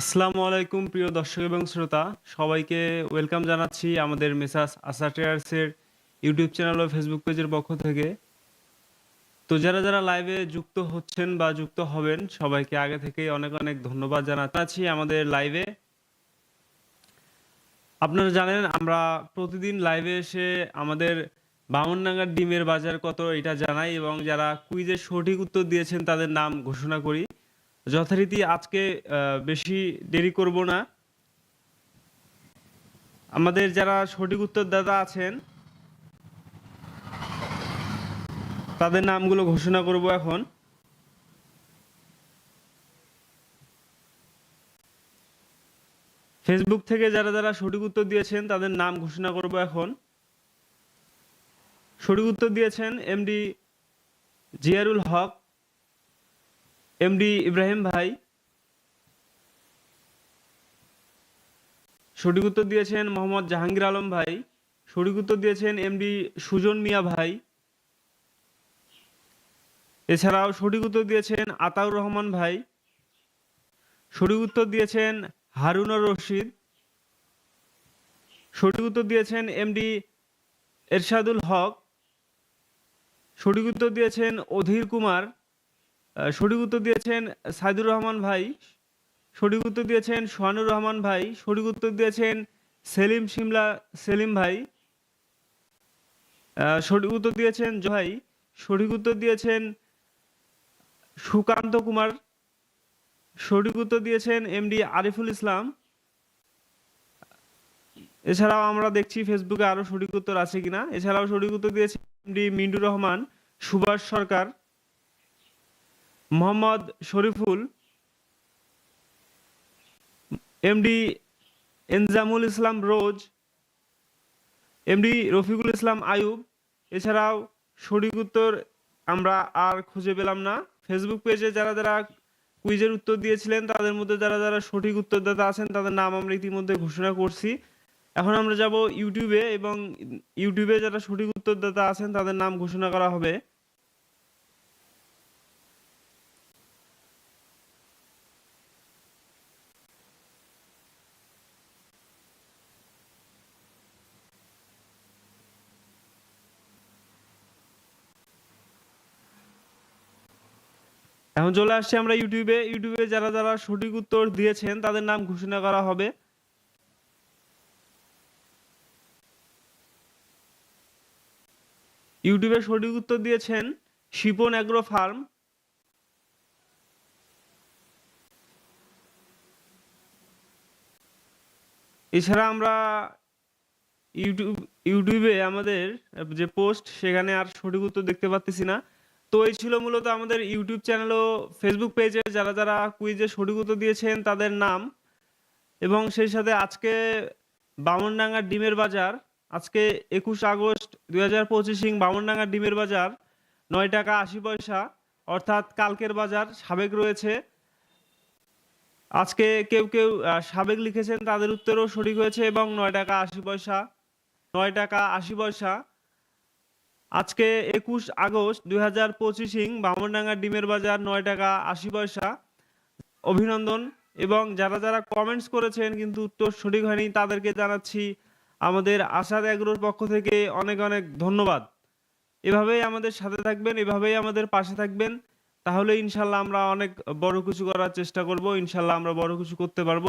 আসসালামু আলাইকুম, প্রিয় দর্শক এবং শ্রোতা। সবাইকে ওয়েলকাম জানাচ্ছি আমাদের মেসাস আসা ট্রেয়ার্সের ইউটিউব চ্যানেল ও ফেসবুক পেজের পক্ষ থেকে। তো যারা যারা লাইভে যুক্ত হচ্ছেন বা যুক্ত হবেন, সবাইকে আগে থেকেই অনেক অনেক ধন্যবাদ জানাচ্ছি। আমাদের লাইভে। আপনারা জানেন, আমরা প্রতিদিন লাইভে এসে আমাদের বামনডাঙ্গার ডিমের বাজার কত, এটা জানাই এবং যারা কুইজের সঠিক উত্তর দিয়েছেন, তাদের নাম ঘোষণা করি। যথারীতি আজকে বেশি দেরি করব না। আমাদের যারা সঠিক উত্তরদাতা আছেন, তাদের নামগুলো ঘোষণা করব এখন। ফেসবুক থেকে যারা যারা সঠিক উত্তর দিয়েছেন, তাদের নাম ঘোষণা করব এখন। সঠিক উত্তর দিয়েছেন এমডি জিয়ারুল হক। এমডি ইব্রাহিম ভাই, সঠিক উত্তর দিয়েছেন মোহাম্মদ জাহাঙ্গীর আলম ভাই, সঠিক উত্তর দিয়েছেন এমডি সুজন মিয়া ভাই, এছাড়াও সঠিক উত্তর দিয়েছেন আতাউর রহমান ভাই, সঠিক উত্তর দিয়েছেন হারুনুর রশিদ, সঠিক উত্তর দিয়েছেন এমডি এরশাদুল হক, সঠিক উত্তর দিয়েছেন অধীর কুমার সঠিক উত্তর দিয়েছেন সাইদুর রহমান ভাই। সঠিক উত্তর দিয়েছেন সোহানুর রহমান ভাই। সঠিক উত্তর দিয়েছেন সেলিম সিমলা, সেলিম ভাই। সঠিক উত্তর দিয়েছেন জয় সঠিক উত্তর দিয়েছেন সুকান্ত কুমার। সঠিক উত্তর দিয়েছেন এমডি আরিফুল ইসলাম। এছাড়াও আমরা দেখছি ফেসবুকে আরও সঠিক উত্তর আছে কিনা। এছাড়াও সঠিক উত্তর দিয়েছেন এমডি মিন্টু রহমান, সুভাষ সরকার। মোহাম্মদ শরীফুল, এমডি এনজামুল ইসলাম রোজ, এমডি রফিকুল ইসলাম আয়ুব। এছাড়াও সঠিক উত্তর আমরা আর খুঁজে পেলাম না। ফেসবুক পেজে যারা যারা কুইজের উত্তর দিয়েছিলেন, তাদের মধ্যে যারা যারা সঠিক উত্তরদাতা আছেন, তাদের নাম আমরা ইতিমধ্যে ঘোষণা করছি। এখন আমরা যাব ইউটিউবে এবং ইউটিউবে যারা সঠিক উত্তরদাতা আছেন, তাদের নাম ঘোষণা করা হবে। এখন চলে আসছি আমরা ইউটিউবে ইউটিউবে যারা যারা সঠিক উত্তর দিয়েছেন, তাদের নাম ঘোষণা করা হবে। ইউটিউবে সঠিক উত্তর দিয়েছেন শিপন অ্যাগ্রো ফার্ম এছাড়া আমরা ইউটিউব ইউটিউবে আমাদের যে পোস্ট সেখানে আর সঠিক উত্তর দেখতে পাচ্ছি না। তো এই ছিল মূলত আমাদের ইউটিউব চ্যানেল ও ফেসবুক পেজে যারা যারা কুইজে সঠিক উত্তর দিয়েছেন তাদের নাম। এবং সেই সাথে আজকে বামনডাঙ্গার ডিমের বাজার, আজকে একুশ আগস্ট দুই হাজার পঁচিশিং বামনডাঙ্গার ডিমের বাজার, নয় টাকা আশি পয়সা, অর্থাৎ কালকের বাজার সাবেক রয়েছে। আজকে কেউ কেউ সাবেক লিখেছেন, তাদের উত্তরও সঠিক হয়েছে এবং নয় টাকা আশি পয়সা, নয় টাকা আশি পয়সা। আজকে একুশ আগস্ট দুই হাজার পঁচিশিং বামনডাঙ্গা ডিমের বাজার নয় টাকা আশি পয়সা। অভিনন্দন। এবং যারা যারা কমেন্টস করেছেন কিন্তু উত্তর সঠিক হয়নি তাদেরকে জানাচ্ছি আমাদের আশাদ এগ্রোর পক্ষ থেকে অনেক অনেক ধন্যবাদ। এভাবেই আমাদের সাথে থাকবেন, এভাবেই আমাদের পাশে থাকবেন। তাহলে ইনশাল্লাহ আমরা অনেক বড় কিছু করার চেষ্টা করব, ইনশাল্লাহ আমরা বড় কিছু করতে পারব।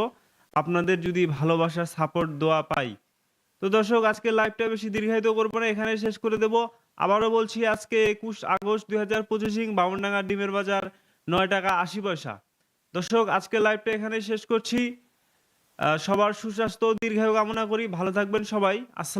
আপনাদের যদি ভালোবাসার সাপোর্ট দোয়া পাই। তো দর্শক, আজকে লাইভটা বেশি দীর্ঘায়িত করব না এখানে শেষ করে দেব। আবারও বলছি, আজকে একুশ আগস্ট দুই হাজার পঁচিশিং বামনডাঙ্গা ডিমের বাজার নয় টাকা আশি পয়সা। দর্শক, আজকে লাইভটা এখানে শেষ করছি। সবার সুস্বাস্থ্য, দীর্ঘায়ু কামনা করি। ভালো থাকবেন সবাই। আসসালাম